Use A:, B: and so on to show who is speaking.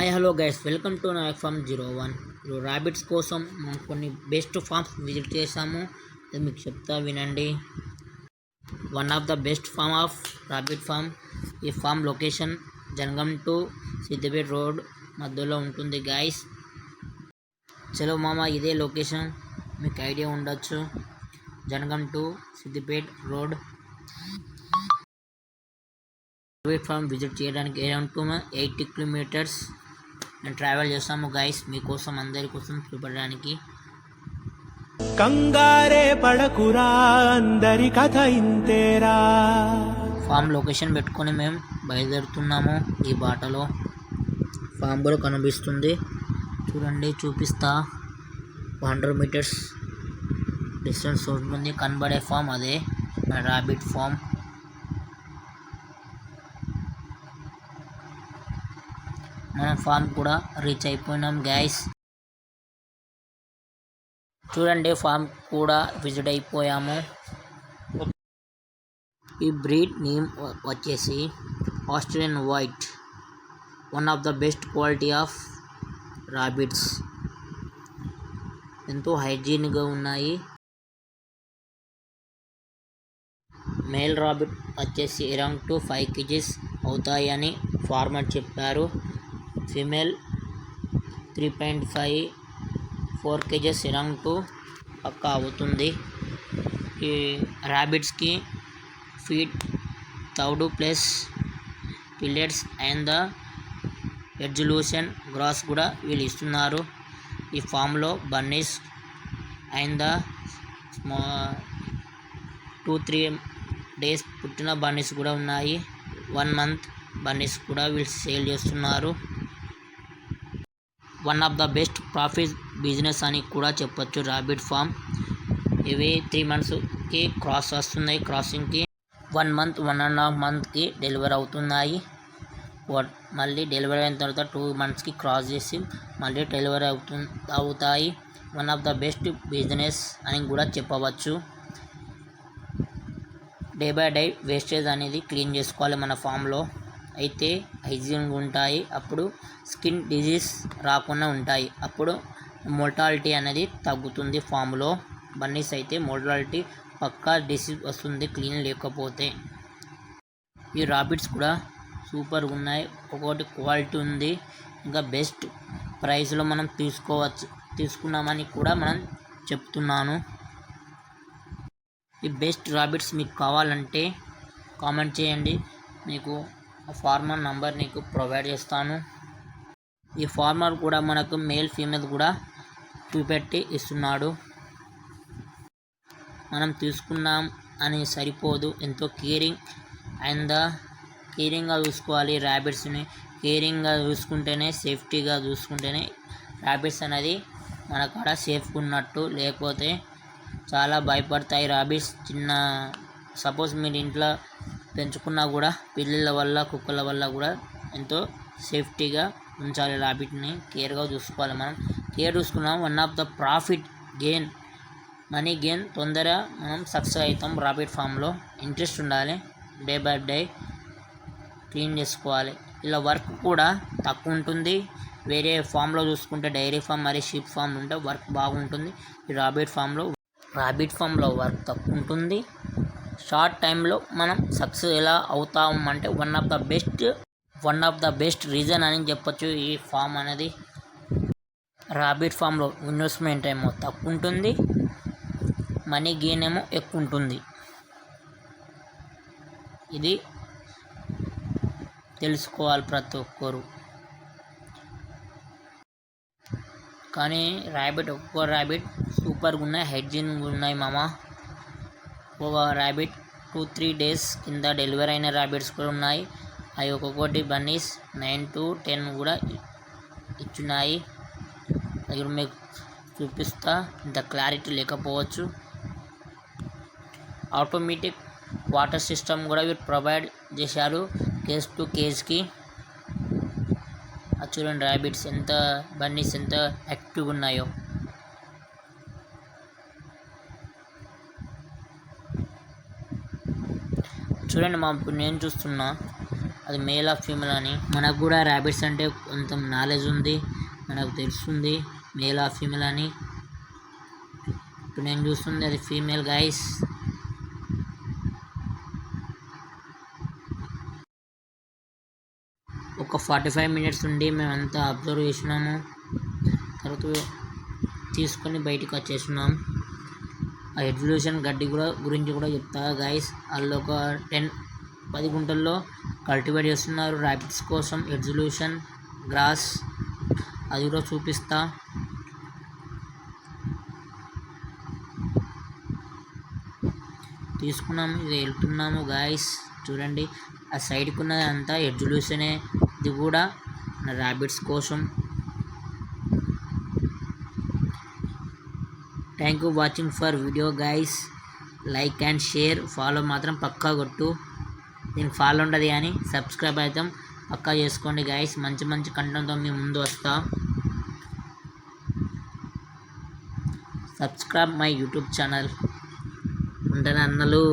A: Hi hello guys. Welcome to నా farm zero one. ఇప్పుడు ర్యాబిట్స్ కోసం మనం కొన్ని బెస్ట్ ఫామ్స్ విజిట్ చేసాము. అది మీకు చెప్తా వినండి. One of the best farm of rabbit farm ఈ farm location Jangaon to Siddipet road మధ్యలో ఉంటుంది గైస్ చలో మామ ఇదే లొకేషన్ మీకు ఐడియా ఉండొచ్చు. Jangaon to Siddipet road. Rabbit farm visit చేయడానికి అరౌండ్ టూ ఎయిటీ కిలోమీటర్స్ నేను ట్రావెల్ చేస్తాము గైస్ మీకోసం అందరి కోసం చూపడానికి.
B: కంగారే పడకురా అందరి కథ ఇంతేరా.
A: ఫామ్ లొకేషన్ పెట్టుకొని మేము బయలుదేరుతున్నాము ఈ బాటలో. ఫామ్ కూడా కనిపిస్తుంది. చూడండి చూపిస్తా. హండ్రెడ్ మీటర్స్ డిస్టెన్స్ ఉంటుంది. కనబడే ఫామ్ అదే. మన ర్యాబిట్ ఫామ్ మనం ఫామ్ కూడా రీచ్ అయిపోయినాం గైస్ చూడండి ఫామ్ కూడా విజిట్ అయిపోయాము. ఈ బ్రీడ్ నేమ్ వచ్చేసి Australian white. One of the best quality of rabbits ఎంతో హైజీన్గా ఉన్నాయి. మేల్ రాబిట్ వచ్చేసి అరౌండ్ టు ఫైవ్ కేజీస్ అవుతాయని ఫార్మర్ చెప్పారు. Female three point five four kgs ఇరంగ్ టు పక్కా అవుతుంది. ఈ ర్యాబిట్స్కి ఫీట్ తౌడు ప్లస్ పిల్లెట్స్ అండ్ ద ఎడ్జులూషన్ గ్రాస్ కూడా వీళ్ళు ఇస్తున్నారు. ఈ ఫామ్లో బన్నీస్ అండ్ ద స్మా టూ త్రీ డేస్ పుట్టిన బన్నీస్ కూడా ఉన్నాయి. వన్ మంత్ బన్నీస్ కూడా వీళ్ళు సేల్ చేస్తున్నారు. One of the best profit business అని కూడా చెప్పొచ్చు. ర్యాబిట్ ఫామ్ ఇవి త్రీ మంత్స్కి క్రాస్ వస్తున్నాయి. క్రాసింగ్కి one month one and half మంత్కి డెలివరీ అవుతున్నాయి. మళ్ళీ డెలివరీ అయిన తర్వాత టూ మంత్స్కి క్రాస్ చేసి మళ్ళీ డెలివరీ అవుతు అవుతాయి. One of the best business అని కూడా చెప్పవచ్చు. డే బై డే వేస్టేజ్ అనేది క్లీన్ చేసుకోవాలి మన ఫామ్లో. అయితే హైజీన్గా ఉంటాయి. అప్పుడు స్కిన్ డిజీజ్ రాకుండా ఉంటాయి. అప్పుడు మోర్టాలిటీ అనేది తగ్గుతుంది ఫామ్లో. బన్నీస్ అయితే మోర్టాలిటీ పక్కా డిసీజ్ వస్తుంది క్లీన్ లేకపోతే. ఈ రాబిట్స్ కూడా సూపర్ ఉన్నాయి. ఒక్కొక్కటి క్వాలిటీ ఉంది. ఇంకా బెస్ట్ ప్రైస్లో మనం తీసుకోవచ్చు తీసుకున్నామని కూడా మనం చెప్తున్నాను. ఈ బెస్ట్ రాబిట్స్ మీకు కావాలంటే కామెంట్ చేయండి. మీకు ఫార్మర్ నంబర్ నీకు ప్రొవైడ్ చేస్తాను. ఈ ఫార్మర్ కూడా మనకు మేల్ ఫీమేల్ కూడా చూపెట్టి ఇస్తున్నాడు. మనం తీసుకున్నాం అని సరిపోదు. ఎంతో కేరింగ్ అండ్ కేరింగ్గా చూసుకోవాలి ర్యాబిట్స్ని. కేరింగ్గా చూసుకుంటేనే సేఫ్టీగా చూసుకుంటేనే ర్యాబిట్స్ అనేది మన కాడ సేఫ్గా ఉన్నట్టు. లేకపోతే చాలా భయపడతాయి ర్యాబిట్స్. చిన్న సపోజ్ మీరు ఇంట్లో పెంచుకున్నా కూడా పిల్లల వల్ల కుక్కల వల్ల కూడా ఎంతో సేఫ్టీగా ఉంచాలి. ర్యాబిట్ని కేర్గా చూసుకోవాలి మనం. కేర్ చూసుకున్నాం one of the profit gain. Money gain తొందరగా మనం సక్సెస్ అవుతాం. రాబిట్ ఫామ్లో ఇంట్రెస్ట్ ఉండాలి. డే బై డే క్లీన్ చేసుకోవాలి. ఇలా వర్క్ కూడా తక్కువ ఉంటుంది. వేరే ఫామ్లో చూసుకుంటే డైరీ ఫామ్ మరియు షీప్ ఫామ్ ఉంటే వర్క్ బాగుంటుంది. ఈ రాబిట్ ఫామ్లో రాబిట్ ఫామ్లో వర్క్ తక్కువ ఉంటుంది. షార్ట్ టైంలో మనం సక్సెస్ ఎలా అవుతాం అంటే one of the best one of the best reason అని చెప్పొచ్చు ఈ ఫామ్ అనేది. రాబిట్ ఫామ్లో ఇన్వెస్ట్మెంట్ ఏమో తక్కువ ఉంటుంది మనీ గెయిన్ ఏమో ఎక్కువ ఉంటుంది ఇది తెలుసుకోవాలి ప్రతి ఒక్కరు. కానీ ర్యాబిట్ ఒక్కో ర్యాబిట్ సూపర్గా ఉన్నాయి హైజీన్గా ఉన్నాయి మామ. ఒక ర్యాబిట్ టూ త్రీ డేస్ కింద డెలివరీ అయిన ర్యాబిట్స్ కూడా ఉన్నాయి. అవి ఒక్కొక్కటి బన్నీస్ నైన్ టు టెన్ కూడా ఇచ్చున్నాయి. దగ్గర మీకు చూపిస్తా. ఇంత క్లారిటీ లేకపోవచ్చు. ఆటోమేటిక్ వాటర్ సిస్టమ్ కూడా వీరు ప్రొవైడ్ చేశారు. కేస్ టు కేజ్కి అది చూడండి ర్యాబిట్స్ ఎంత బన్నీస్ ఎంత యాక్టివ్గా ఉన్నాయో. చూడండి మా ఇప్పుడు నేను చూస్తున్నా. అది మేల్ ఆఫ్ ఫీమేల్ అని. మనకు కూడా ర్యాబిట్స్ అంటే కొంత నాలెడ్జ్ ఉంది. మనకు తెలుస్తుంది మేల్ ఆఫ్ ఫీమేల్ అని. ఇప్పుడు నేను చూస్తుంది అది ఫీమేల్ గైస్ ఒక ఫార్టీ ఫైవ్ మినిట్స్ నుండి మేమంతా అబ్జర్వ్ చేసినాము. తర్వాత తీసుకొని బయటికి వచ్చేసినాం. ఆ ఎడ్యులేషన్ గడ్డి కూడా గురించి కూడా చెప్తా గైస్ వాళ్ళు ఒక టెన్ పది గుంటల్లో కల్టివేట్ చేస్తున్నారు ర్యాపిడ్స్ కోసం ఎడ్యులేషన్ గ్రాస్ అది కూడా చూపిస్తా. తీసుకున్నాము ఇది వెళ్తున్నాము గాయస్ చూడండి ఆ సైడ్కి ఉన్నది అంతా ఎడ్యులేషనే ఇది కూడా ర్యాబిట్స్ కోసం. Thank you watching for video guys like and share follow మాత్రం పక్కా కొట్టు. దీనికి ఫాలో ఉండదు కానీ సబ్స్క్రైబ్ అవుతాం. పక్కా చేసుకోండి గైస్ మంచి మంచి కంటెంట్తో మీ ముందు వస్తాం. సబ్స్క్రైబ్ మై యూట్యూబ్ ఛానల్ ఉంటాను అన్నలు